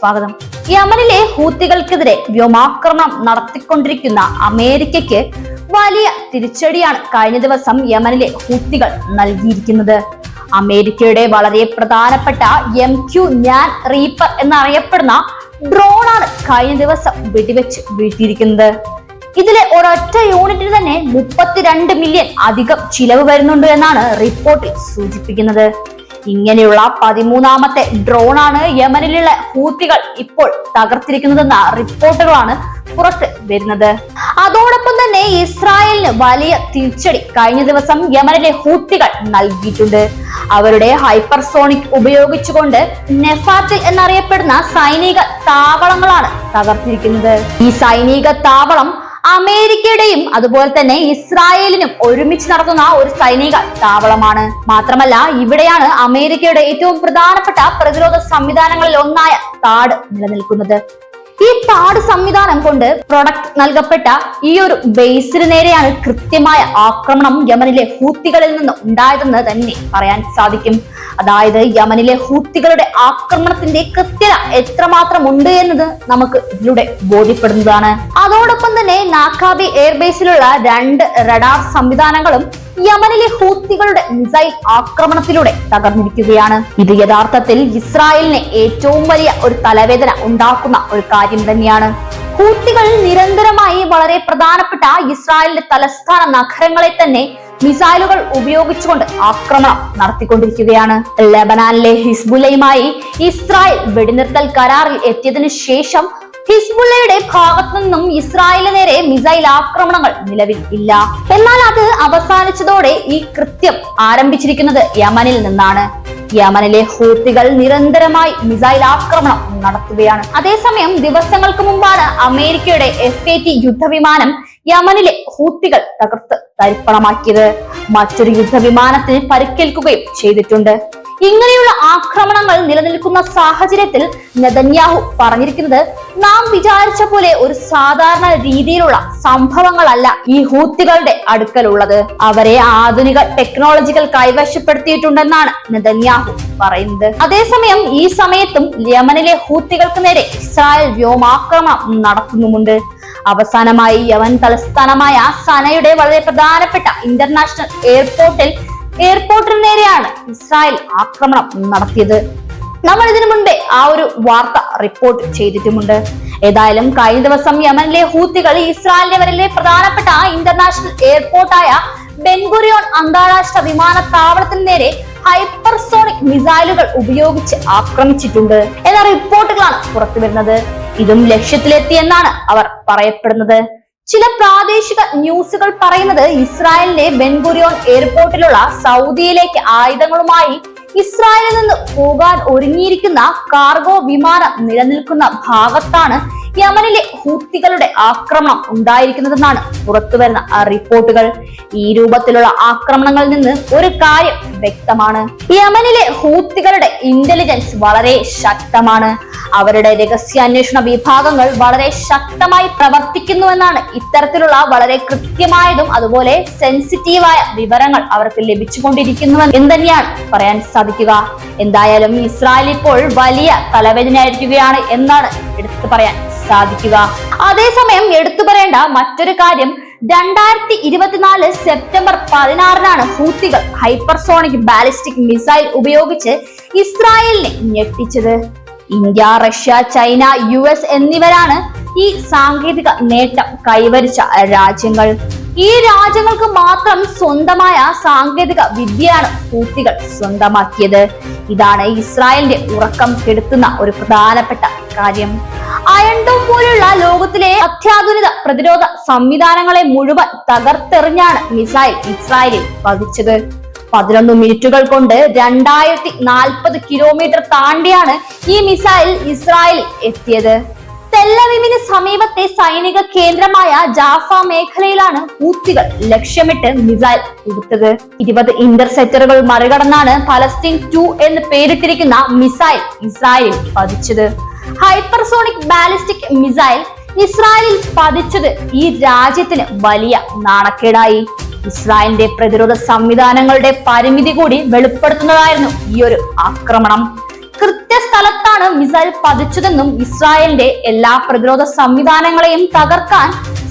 സ്വാഗതം. യമനിലെ ഹൂത്തികൾക്കെതിരെ വ്യോമാക്രമണം നടത്തിക്കൊണ്ടിരിക്കുന്ന അമേരിക്കയ്ക്ക് വലിയ തിരിച്ചടിയാണ് കഴിഞ്ഞ ദിവസം യമനിലെ ഹൂത്തികൾ നൽകിയിരിക്കുന്നത്. അമേരിക്കയുടെ വളരെ പ്രധാനപ്പെട്ട എം ക്യു ഞാൻ റീപ്പർ എന്നറിയപ്പെടുന്ന ഡ്രോണാണ് കഴിഞ്ഞ ദിവസം വെടിവെച്ച് വീഴ്ത്തിയിരിക്കുന്നത്. ഇതിലെ ഒരൊറ്റ യൂണിറ്റിന് തന്നെ മുപ്പത്തിരണ്ട് മില്യൺ അധികം ചിലവ് വരുന്നുണ്ട് എന്നാണ് റിപ്പോർട്ടിൽ സൂചിപ്പിക്കുന്നത്. ഇങ്ങനെയുള്ള പതിമൂന്നാമത്തെ ഡ്രോണാണ് യമനിലുള്ള ഹൂത്തികൾ ഇപ്പോൾ തകർത്തിരിക്കുന്നതെന്ന റിപ്പോർട്ടുകളാണ് പുറത്ത് വരുന്നത്. അതോടൊപ്പം തന്നെ ഇസ്രായേലിന് വലിയ തിരിച്ചടി കഴിഞ്ഞ ദിവസം യമനിലെ ഹൂത്തികൾ നൽകിയിട്ടുണ്ട്. അവരുടെ ഹൈപ്പർസോണിക് ഉപയോഗിച്ചുകൊണ്ട് നെഫാത്തിൽ എന്നറിയപ്പെടുന്ന സൈനിക താവളങ്ങളാണ് തകർത്തിരിക്കുന്നത്. ഈ സൈനിക താവളം അമേരിക്കയുടെയും അതുപോലെ തന്നെ ഇസ്രായേലിനും ഒരുമിച്ച് നടത്തുന്ന ഒരു സൈനിക താവളമാണ്. മാത്രമല്ല ഇവിടെയാണ് അമേരിക്കയുടെ ഏറ്റവും പ്രധാനപ്പെട്ട പ്രതിരോധ സംവിധാനങ്ങളിൽ ഒന്നായ താട് നിലനിൽക്കുന്നത്. ഈ താട് സംവിധാനം കൊണ്ട് പ്രൊഡക്റ്റ് നൽകപ്പെട്ട ഈ ഒരു ബേസിന് നേരെയാണ് കൃത്യമായ ആക്രമണം യമനിലെ ഹൂത്തികളിൽ നിന്ന് ഉണ്ടായതെന്ന് തന്നെ പറയാൻ സാധിക്കും. അതായത് യമനിലെ ഹൂത്തികളുടെ ആക്രമണത്തിന്റെ കൃത്യത എത്രമാത്രം ഉണ്ട് എന്നത് നമുക്ക് ഇതിലൂടെ ബോധ്യപ്പെടുന്നതാണ്. അതോടൊപ്പം തന്നെ നാക്കാബി എയർബേസിലുള്ള രണ്ട് റഡാർ സംവിധാനങ്ങളും യമനിലെ ഹൂത്തികളുടെ മിസൈൽ ആക്രമണത്തിലൂടെ തകർന്നിരിക്കുകയാണ്. ഇത് യഥാർത്ഥത്തിൽ ഇസ്രായേലിന് ഏറ്റവും വലിയ ഒരു തലവേദന ഉണ്ടാക്കുന്ന ഒരു കാര്യം തന്നെയാണ്. ഹൂത്തികൾ നിരന്തരമായി വളരെ പ്രധാനപ്പെട്ട ഇസ്രായേലിന്റെ തലസ്ഥാന നഗരങ്ങളെ തന്നെ മിസൈലുകൾ ഉപയോഗിച്ചുകൊണ്ട് ആക്രമണം നടത്തിക്കൊണ്ടിരിക്കുകയാണ്. ലബനാനിലെ ഹിസ്ബുലയുമായി ഇസ്രായേൽ വെടിനിർത്തൽ കരാറിൽ എത്തിയതിനു ശേഷം ഹിസ്ബുള്ളയുടെ ഭാഗത്തു നിന്നും ഇസ്രായേലിന് നേരെ മിസൈൽ ആക്രമണങ്ങൾ നിലവിൽ ഇല്ല. എന്നാൽ അത് അവസാനിച്ചതോടെ ഈ കൃത്യം ആരംഭിച്ചിരിക്കുന്നത് യമനിൽ നിന്നാണ്. യമനിലെ ഹൂത്തികൾ നിരന്തരമായി മിസൈൽ ആക്രമണം നടത്തുകയാണ്. അതേസമയം ദിവസങ്ങൾക്ക് മുമ്പാണ് അമേരിക്കയുടെ എഫ് എ ടി യുദ്ധവിമാനം യമനിലെ ഹൂത്തികൾ തകർത്ത് തരിപ്പണമാക്കിയത്. മറ്റൊരു യുദ്ധവിമാനത്തിന് പരിക്കേൽക്കുകയും ചെയ്തിട്ടുണ്ട്. ഇങ്ങനെയുള്ള ആക്രമണങ്ങൾ നിലനിൽക്കുന്ന സാഹചര്യത്തിൽ നെതന്യാഹു പറഞ്ഞിരിക്കുന്നത് നാം വിചാരിച്ച പോലെ ഒരു സാധാരണ രീതിയിലുള്ള സംഭവങ്ങളല്ല ഈ ഹൂത്തികളുടെ അടുക്കലുള്ളത്. അവരെ ആധുനിക ടെക്നോളജികൾ കൈവശപ്പെടുത്തിയിട്ടുണ്ടെന്നാണ് നെതന്യാഹു പറയുന്നത്. അതേസമയം ഈ സമയത്തും യമനിലെ ഹൂത്തികൾക്ക് നേരെ ഇസ്രായേൽ വ്യോമാക്രമണം നടത്തുന്നുമുണ്ട് അവസാനമായി യമൻ തലസ്ഥാനമായ സനയുടെ വളരെ പ്രധാനപ്പെട്ട ഇന്റർനാഷണൽ എയർപോർട്ടിൽ എയർപോർട്ടിന് നേരെയാണ് ഇസ്രായേൽ ആക്രമണം നടത്തിയത്. നമ്മൾ ഇതിനു മുൻപേ ആ ഒരു വാർത്ത റിപ്പോർട്ട് ചെയ്തിട്ടുമുണ്ട്. ഏതായാലും കഴിഞ്ഞ ദിവസം യമനിലെ ഹൂത്തികൾ ഇസ്രായേലിന്റെ പ്രധാനപ്പെട്ട ഇന്റർനാഷണൽ എയർപോർട്ടായ ബെൻഗുറിയോൺ അന്താരാഷ്ട്ര വിമാനത്താവളത്തിന് നേരെ ഹൈപ്പർസോണിക് മിസൈലുകൾ ഉപയോഗിച്ച് ആക്രമിച്ചിട്ടുണ്ട് എന്ന റിപ്പോർട്ടുകളാണ് പുറത്തു വരുന്നത് ഇതും ലക്ഷ്യത്തിലെത്തിയെന്നാണ് അവർ പറയപ്പെടുന്നത്. ചില പ്രാദേശിക ന്യൂസുകൾ പറയുന്നത് ഇസ്രായേലിലെ ബെൻഗുരിയോൺ എയർപോർട്ടിലുള്ള സൗദിയിലേക്ക് ആയുധങ്ങളുമായി ഇസ്രായേലിൽ നിന്ന് പോകാൻ ഒരുങ്ങിയിരിക്കുന്ന കാർഗോ വിമാനം നിലനിൽക്കുന്ന ഭാഗത്താണ് യമനിലെ ഹൂത്തികളുടെ ആക്രമണം ഉണ്ടായിരിക്കുന്നതെന്നാണ് പുറത്തുവരുന്ന റിപ്പോർട്ടുകൾ. ഈ രൂപത്തിലുള്ള ആക്രമണങ്ങളിൽ നിന്ന് ഒരു കാര്യം വ്യക്തമാണ്. യമനിലെ ഹൂത്തികളുടെ ഇന്റലിജൻസ് വളരെ ശക്തമാണ്. അവരുടെ രഹസ്യാന്വേഷണ വിഭാഗങ്ങൾ വളരെ ശക്തമായി പ്രവർത്തിക്കുന്നുവെന്നാണ് ഇത്തരത്തിലുള്ള വളരെ കൃത്യമായതും അതുപോലെ സെൻസിറ്റീവായ വിവരങ്ങൾ അവർക്ക് ലഭിച്ചുകൊണ്ടിരിക്കുന്നു എന്ന് തന്നെയാണ് പറയാൻ സാധിക്കുക. എന്തായാലും ഇസ്രായേൽ ഇപ്പോൾ വലിയ തലവേദനയായിരിക്കുകയാണ് എന്നാണ് എടുത്തു പറയാൻ സാധിക്കുക. അതേസമയം എടുത്തു പറയേണ്ട മറ്റൊരു കാര്യം രണ്ടായിരത്തി ഇരുപത്തിനാല് സെപ്റ്റംബർ പതിനാറിനാണ് ഹൂത്തികൾ ഹൈപ്പർസോണിക് ബാലിസ്റ്റിക് മിസൈൽ ഉപയോഗിച്ച് ഇസ്രായേലിനെ ഞെട്ടിച്ചത്. India Russia China U S എന്നിവരാണ് ഈ സാങ്കേതിക നേട്ടം കൈവരിച്ച രാജ്യങ്ങൾ. ഈ രാജ്യങ്ങൾക്ക് മാത്രം സ്വന്തമായ സാങ്കേതിക വിദ്യയാണ് ഹൂത്തികൾ സ്വന്തമാക്കിയത്. ഇതാണ് ഇസ്രായേലിന്റെ ഉറക്കം കെടുത്തുന്ന ഒരു പ്രധാനപ്പെട്ട കാര്യം. അയൺഡോം പോലുള്ള ലോകത്തിലെ അത്യാധുനിക പ്രതിരോധ സംവിധാനങ്ങളെ മുഴുവൻ തകർത്തെറിഞ്ഞാണ് മിസൈൽ ഇസ്രായേലിൽ പതിച്ചത്. പതിനൊന്ന് മിനിറ്റുകൾ കൊണ്ട് രണ്ടായിരത്തി നാൽപ്പത് കിലോമീറ്റർ താണ്ടിയാണ് ഈ മിസൈൽ ഇസ്രായേലിൽ എത്തിയത്. തെല്ലവിമിന് സമീപത്തെ സൈനിക കേന്ദ്രമായ ജാഫ മേഖലയിലാണ് ഹൂത്തികൾ ലക്ഷ്യമിട്ട് മിസൈൽ കൊടുത്തത് ഇരുപത് ഇന്റർസെപ്റ്ററുകൾ മറികടന്നാണ് ഫലസ്തീൻ ടു എന്ന് പേരിട്ടിരിക്കുന്ന മിസൈൽ ഇസ്രായേലിൽ പതിച്ചത്. ഹൈപ്പർസോണിക് ബാലിസ്റ്റിക് മിസൈൽ ഇസ്രായേലിൽ പതിച്ചത് ഈ രാജ്യത്തിന് വലിയ നാണക്കേടായി. ഇസ്രായേലിന്റെ പ്രതിരോധ സംവിധാനങ്ങളുടെ പരിമിതി കൂടി വെളിപ്പെടുത്തുന്നതായിരുന്നു ഈ ഒരു ആക്രമണം. കൃത്യസ്ഥലത്താണ് മിസൈൽ പതിച്ചതെന്നും ഇസ്രായേലിന്റെ എല്ലാ പ്രതിരോധ സംവിധാനങ്ങളെയും തകർക്കാൻ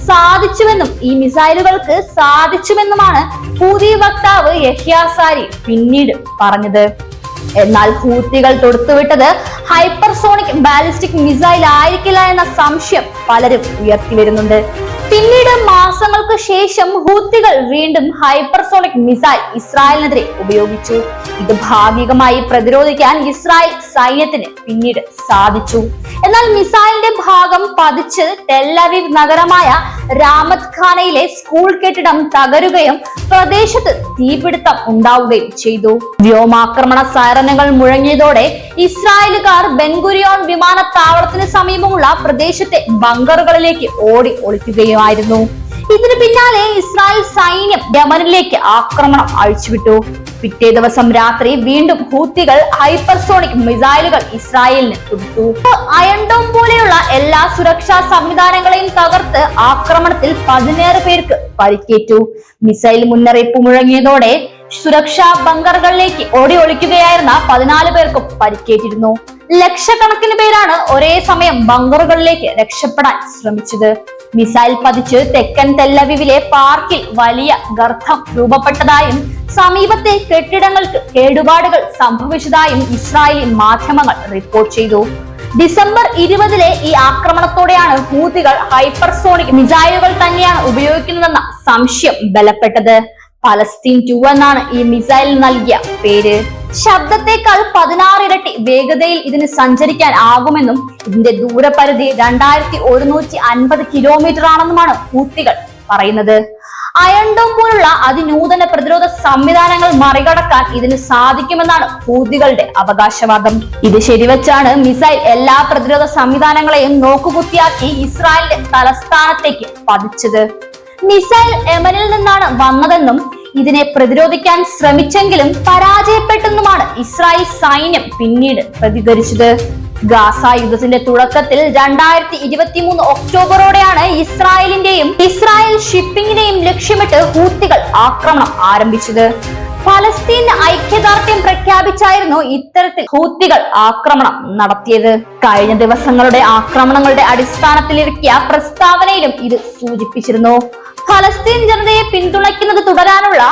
സാധിച്ചുവെന്നും ഈ മിസൈലുകൾക്ക് സാധിച്ചുവെന്നുമാണ് പുതിയ വക്താവ് യഹ്യാസാരി പിന്നീട് പറഞ്ഞത്. എന്നാൽ ഹൂത്തികൾ തൊടുത്തുവിട്ടത് ഹൈപ്പർസോണിക് ബാലിസ്റ്റിക് മിസൈൽ ആയിരിക്കില്ല എന്ന സംശയം പലരും ഉയർത്തി വരുന്നുണ്ട്. പിന്നീട് മാസങ്ങൾക്ക് ശേഷം ഹൂത്തികൾ വീണ്ടും ഹൈപ്പർസോണിക് മിസൈൽ ഇസ്രായേലിനെതിരെ ഉപയോഗിച്ചു. ഇത് ഭാഗികമായി പ്രതിരോധിക്കാൻ ഇസ്രായേൽ സൈന്യത്തിന് പിന്നീട് സാധിച്ചു. എന്നാൽ മിസൈലിന്റെ ഭാഗം പതിച്ച് ടെല്ലവീവ് നഗരമായ രാമത് ഖാനയിലെ സ്കൂൾ കെട്ടിടം തകരുകയും പ്രദേശത്ത് തീപിടുത്തം ഉണ്ടാവുകയും ചെയ്തു. വ്യോമാക്രമണ സൈറനുകൾ മുഴങ്ങിയതോടെ ഇസ്രായേലുകാർ ബെൻഗുരിയോൺ വിമാനത്താവളത്തിന് സമീപമുള്ള പ്രദേശത്തെ ബങ്കറുകളിലേക്ക് ഓടി ഒളിക്കുകയായിരുന്നു ഇതിനു പിന്നാലെ ഇസ്രായേൽ സൈന്യം യമനിലേക്ക് ആക്രമണം അഴിച്ചുവിട്ടു. പിറ്റേ ദിവസം രാത്രി വീണ്ടും ഹൂത്തികൾ ഹൈപ്പർസോണിക് മിസൈലുകൾ ഇസ്രായേലിന് കൊടുത്തു. അയൺഡോം പോലെയുള്ള എല്ലാ സുരക്ഷാ സംവിധാനങ്ങളെയും തകർത്ത് ആക്രമണത്തിൽ പതിനേറ് പേർക്ക് പരിക്കേറ്റു. മിസൈൽ മുന്നറിയിപ്പ് മുഴങ്ങിയതോടെ സുരക്ഷാ ബങ്കറുകളിലേക്ക് ഓടി ഒളിക്കുകയായിരുന്ന പതിനാല് പേർക്കും പരിക്കേറ്റിരുന്നു. ലക്ഷക്കണക്കിന് പേരാണ് ഒരേ സമയം ബങ്കറുകളിലേക്ക് രക്ഷപ്പെടാൻ ശ്രമിച്ചത്. മിസൈൽ പതിച്ച് തെക്കൻ തെല്ലവിവിലെ പാർക്കിൽ വലിയ ഗർത്തം രൂപപ്പെട്ടതായും സമീപത്തെ കെട്ടിടങ്ങൾക്ക് കേടുപാടുകൾ സംഭവിച്ചതായും ഇസ്രായേലി മാധ്യമങ്ങൾ റിപ്പോർട്ട് ചെയ്തു. ഡിസംബർ ഇരുപതിലെ ഈ ആക്രമണത്തോടെയാണ് ഹൂതികൾ ഹൈപ്പർസോണിക് മിസൈലുകൾ തന്നെയാണ് ഉപയോഗിക്കുന്നതെന്ന സംശയം ബലപ്പെട്ടത്. പലസ്തീൻ ടു എന്നാണ് ഈ മിസൈൽ നൽകിയ പേര്. ശബ്ദത്തെക്കാൾ പതിനാറിരട്ടി വേഗതയിൽ ഇതിന് സഞ്ചരിക്കാൻ ആകുമെന്നും ഇതിന്റെ ദൂരപരിധി രണ്ടായിരത്തി ഒരുന്നൂറ്റി അൻപത് കിലോമീറ്റർ ആണെന്നുമാണ് കൂട്ടികൾ പറയുന്നത്. അയൺഡോം പോലുള്ള അതിനൂതന പ്രതിരോധ സംവിധാനങ്ങൾ മറികടക്കാൻ ഇതിന് സാധിക്കുമെന്നാണ് ഹൂതികളുടെ അവകാശവാദം. ഇത് ശരിവച്ചാണ് മിസൈൽ എല്ലാ പ്രതിരോധ സംവിധാനങ്ങളെയും നോക്കുകുത്തിയാക്കി ഇസ്രായേലിന്റെ തലസ്ഥാനത്തേക്ക് പതിച്ചത്. മിസൈൽ എമനിൽ നിന്നാണ് വന്നതെന്നും ഇതിനെ പ്രതിരോധിക്കാൻ ശ്രമിച്ചെങ്കിലും പരാജയപ്പെട്ടെന്നുമാണ് ഇസ്രായേൽ സൈന്യം പിന്നീട് പ്രതികരിച്ചത്. ഗാസ യുദ്ധത്തിന്റെ തുടക്കത്തിൽ രണ്ടായിരത്തി ഇരുപത്തി മൂന്ന് ഒക്ടോബറോടെയാണ് ഇസ്രായേലിന്റെയും ഇസ്രായേൽ ഷിപ്പിംഗിനെയും ലക്ഷ്യമിട്ട് ഹൂത്തികൾ ആക്രമണം ആരംഭിച്ചത്. ഫലസ്തീൻ ഐക്യദാർഢ്യം പ്രഖ്യാപിച്ചായിരുന്നു ഇത്തരത്തിൽ ഹൂത്തികൾ ആക്രമണം നടത്തിയത്. കഴിഞ്ഞ ദിവസങ്ങളുടെ ആക്രമണങ്ങളുടെ അടിസ്ഥാനത്തിലിറക്കിയ പ്രസ്താവനയിലും ഇത് സൂചിപ്പിച്ചിരുന്നു. ഫലസ്തീൻ ജനതയെ പിന്തുണയ്ക്കുന്നത് തുടരാനുള്ള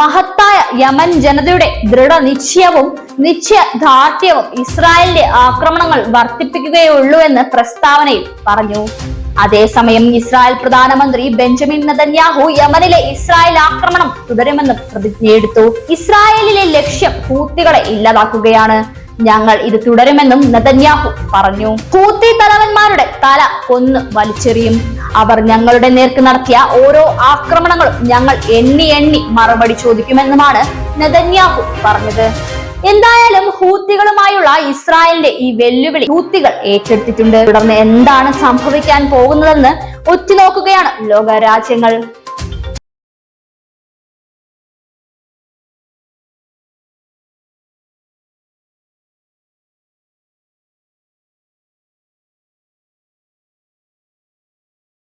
മഹത്തായ യമൻ ജനതയുടെ ദൃഢനിശ്ചയവും നിശ്ചയദാർഢ്യവും ഇസ്രായേലിന്റെ ആക്രമണങ്ങൾ വർദ്ധിപ്പിക്കുകയുള്ളൂ എന്ന് പ്രസ്താവനയിൽ പറഞ്ഞു. അതേസമയം ഇസ്രായേൽ പ്രധാനമന്ത്രി ബെഞ്ചമിൻ നദന്യാഹു യമനിലെ ഇസ്രായേൽ ആക്രമണം തുടരുമെന്ന് പ്രതിജ്ഞയെടുത്തു. ഇസ്രായേലിലെ ലക്ഷ്യം ഹൂത്തികളെ ഇല്ലാതാക്കുകയാണ്. ഞങ്ങൾ ഇത് തുടരുമെന്നും നദന്യാഹു പറഞ്ഞു. ഹൂത്തി തലവന്മാരുടെ തല കൊന്ന് വലിച്ചെറിയും. അവർ ഞങ്ങളുടെ നേർക്ക് നടത്തിയ ഓരോ ആക്രമണങ്ങളും ഞങ്ങൾ എണ്ണി എണ്ണി മറുപടി ചോദിക്കുമെന്നുമാണ് നദന്യാഹു പറഞ്ഞത്. എന്തായാലും ഹൂത്തികളുമായുള്ള ഇസ്രായേലിന്റെ ഈ വെല്ലുവിളി ഹൂത്തികൾ ഏറ്റെടുത്തിട്ടുണ്ട്. തുടർന്ന് എന്താണ് സംഭവിക്കാൻ പോകുന്നതെന്ന് ഒറ്റുനോക്കുകയാണ് ലോക രാജ്യങ്ങൾ